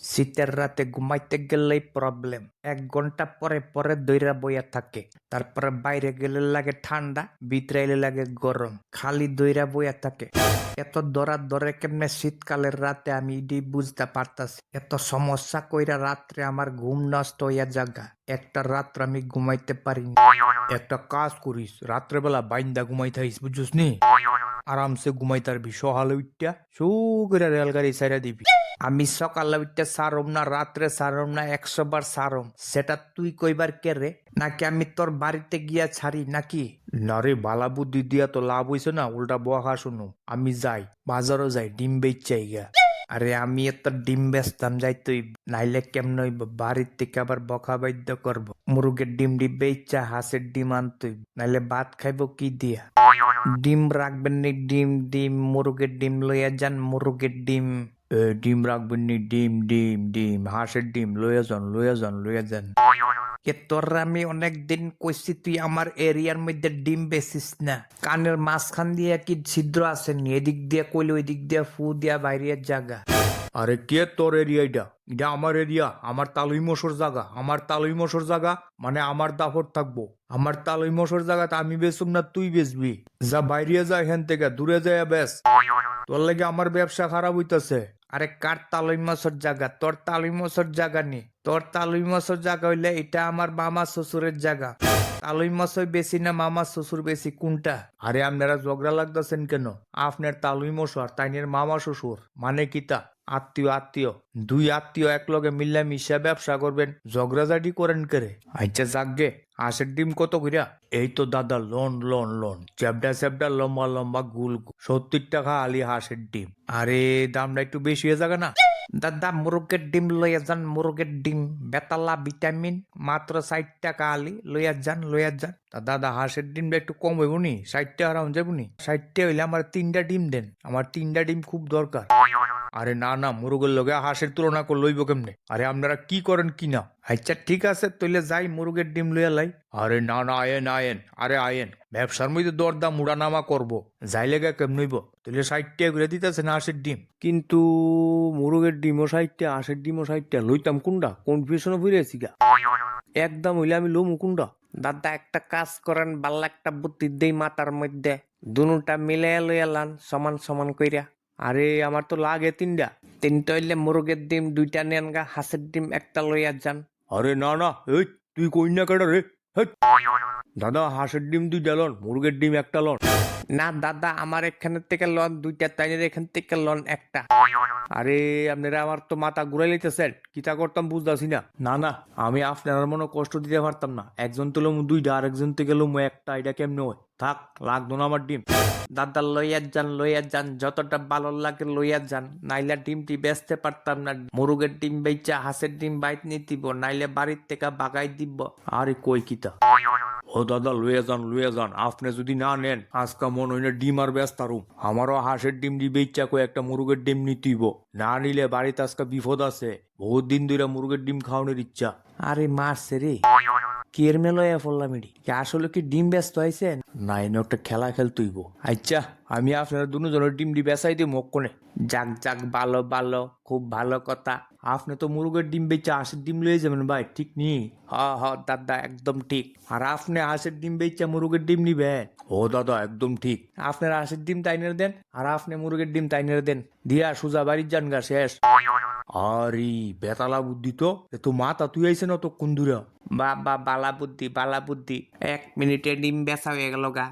শীতের রাতে ঘুমাইতে গেলেই প্রবলেম এক ঘণ্টা পরে পরে দইরা বইয়া থাকে। তারপরে বাইরে গেলে লাগে ঠান্ডা, ভিতরে এলে লাগে গরম। খালি দইরা বইয়া থাকে। এত দরা দরে কেমনে শীতকালের রাতে আমি এটি বুঝতে পারতাছি? এত সমস্যা কইরা রাত্রে আমার ঘুম নষ্ট হইয়া জাগা। একটা রাত্র আমি ঘুমাইতে পারি না। একটা কাজ করিস। রাত্রেবেলা বাইন্দা ঘুমাইতাইস বুঝছিস নি? আরামসে ঘুমাইতারবি সকালে উঠটা শু করে রেলগাড়ি সাইরা দিবি। আমি সকালে উঠতে সারম না, রাত্রে সারম না, একশো বার সারম। সেটা তুই কইবার কে রে? নাকি আমি তোর বাড়িতে গিয়া ছাড়ি, নাকি? না রে, বালা বুদ্ধি দিয়া তো লাভ হইছে না, উল্টা বহা শুনো। আমি যাই, বাজারও যাই, ডিম বেচাই গা। আরে আমি এত ডিম বেচতাম যাই তুই নাইলে কেমন হইব? বাড়ির থেকে আবার বকা বাধ্য করব। মুরগের ডিম ডি বেচা হাঁসের ডিম আনতুই। নাইলে ভাত খাইব কি দিয়া? ডিম রাখবেন নি, ডিম ডিম, মুরগের ডিম লইয়া যান, মুরগের ডিম। ডিম রাখবেন নি, ডিম ডিম ডিম, হাঁসের ডিম লইয়া যান লইয়া যান লইয়া যান। কে তোর আমি অনেক দিন কইছি তুই আমার এরিয়ার মধ্যে ডিম বেচিস না। কানের মাঝখান দিয়ে কি ছিদ্র আসেনি এদিক দিয়ে কইলে ওই দিক দিয়ে ফু দিয়া বাইরের জায়গা। আরে কে তোর এরিয়া এটা? এটা আমার এরিয়া, আমার তালুই মশোর জায়গা আমার তালুই মশোর জায়গা মানে আমার দাফর থাকব। আমার তালুই মশোর জায়গাতে আমি বেচুম না, তুই বেচবি। যা বাইরে যা এখান থেকে, দূরে যায় বেশ তোর লাগে আমার ব্যবসা খারাপ হইতাছে। আরে কার তালুই মাছের জায়গা তোর তালুই মাছের জায়গা নি। তোর তালুই মাছের জায়গা হইলে এটা আমার মামা শ্বশুরের জায়গা তালুই মাছই বেশি না মামা শ্বশুর বেশি? কোনটা? আরে আপনারা ঝগড়া লাগতেছেন কেন? আপনার তালুই মশার তাইনের মামা শ্বশুর। মানে কিতা আত্মীয় আত্মীয়। দুই আত্মীয় এক লগে মিল্লা মিশা ব্যবসা করবেন, ঝগড়াঝাটি করেন করে? আচ্ছা যাকগে, হাঁসের ডিম কত কইরা? এই তো দাদা, লোন লোন লোন। চ্যাপডা চ্যাপডা লম্বা লম্বা, গুল। সত্তর টাকা আলি হাঁসের ডিম। আরে, দামটা একটু বেশি হয়ে যাবে না? দাদা, মুরগের ডিম লইয়া যান, মুরগের ডিম। বেতালা, ভিটামিন, মাত্র ষাট টাকা আলি লইয়া যান লইয়া যান। দাদা, হাঁসের ডিমটা একটু কম হইব নি? ষাট টাকা রাউন্ড যাব নি? ষাট টাকা হইলে আমার তিনটা ডিম দেন। আমার তিনটা ডিম খুব দরকার। আরে না না মুরগের লগে হাঁসের তুলনা করে লইব কেমনে? আরে আপনারা কি করেন কি না? আচ্ছা ঠিক আছে তইলে যাই মুরগের ডিম লইয়া লাই। আরে না না আয়েন আয়েন আরে আয়েন ব্যবসার মধ্যে দরদাম উড়ানামা করব। যাই লেগে কেমন হইব? তইলে ষাটটা করে দিতেছে না হাঁসের ডিম। কিন্তু মুরগের ডিমও ষাটটা হাঁসের ডিমও ষাটটা লইতাম কোনটা কনফিউশনও ফিরেছি গা। একদম হইলে আমি লমু কোনটা দাদা একটা কাজ করেন বাল্লা একটা বুদ্ধি দেই মাথার মধ্যে। দুনুটা মিলে লইয়া লান সমান সমান কইরা। আরে, আমার তো লাগে তিনটা। তিনটা হইলে মুরগের ডিম, দুইটা নেন গা হাঁসের ডিম, একটা লইয়া যান। আরে, না না, এই, তুই কইনা কেডা রে? দাদা, হাঁসের ডিম দুইটা লন, মুরগের ডিম একটা লন। না দাদা আমার এখান থেকে লন দুইটা তাইনের এখান থেকে লন একটা। আরে আপনারা আমার তো মাথা ঘুরাই লইতেছেন কিতা করতাম বুঝতেছি না। না না আমি আপনার মনে কষ্ট দিতে পারতাম না। একজন তো লমু দুইটা আর একজন থেকে লমু একটা এটা কেমনে হয়? থাক লাগতো না আমার ডিম। দাদা লইয়া যান লইয়া যান যতটা ভালো লাগে লইয়া যান নাইলে ডিমটি বেচতে পারতাম না। মুরগের ডিম বেচা হাঁসের ডিম বাইত নিয়ে দিব নাইলে বাড়ির থেকে বাগাই দিব। আরে কই কিতা ও দাদা, লয়ে যান, লুয়ে যান। আপনি যদি না নেন, আজকে মন হইলে ডিম আর ব্যস্ত আরুম আমারও হাঁসের ডিম দিবে ইচ্ছা করে একটা মুরগের ডিম নিতিব না নিলে বাড়িতে আজকে বিপদ আছে। বহুত দিন ধরে মুরগের ডিম খাওয়ানোর ইচ্ছা। আরে মারছে রে। কিয়ের মেলয়া পড়লাম আসলে কি ডিম ব্যস্ত হয়েছেন একটা খেলা খেলতুইব। আচ্ছা আমি আপনার দুজনের ডিম ডি বেসাই দিই যাক যাক ভালো ভালো খুব ভালো কথা। আপনি তো মুরগের ডিম বেচে হাঁসের ডিম লয়ে যাবেন ভাই ঠিক নি? হ হ দাদা একদম ঠিক। আর আপনি হাঁসের ডিম বেচে মুরগের ডিম নিবেন? ও দাদা একদম ঠিক। আপনার হাঁসের ডিম তাইনের দেন আর আপনি মুরগের ডিম তাইনের দেন। দিয়া সুজা বাড়ির যান গা শেষ। আরে বেতালা বুদ্ধি তো। এ তো মাথা তুই আইছে না তো কুন্দুরা। বা বালা বুদ্ধি বালা বুদ্ধি। এক মিনিটে ডিম বেচা হয়ে গেল গা।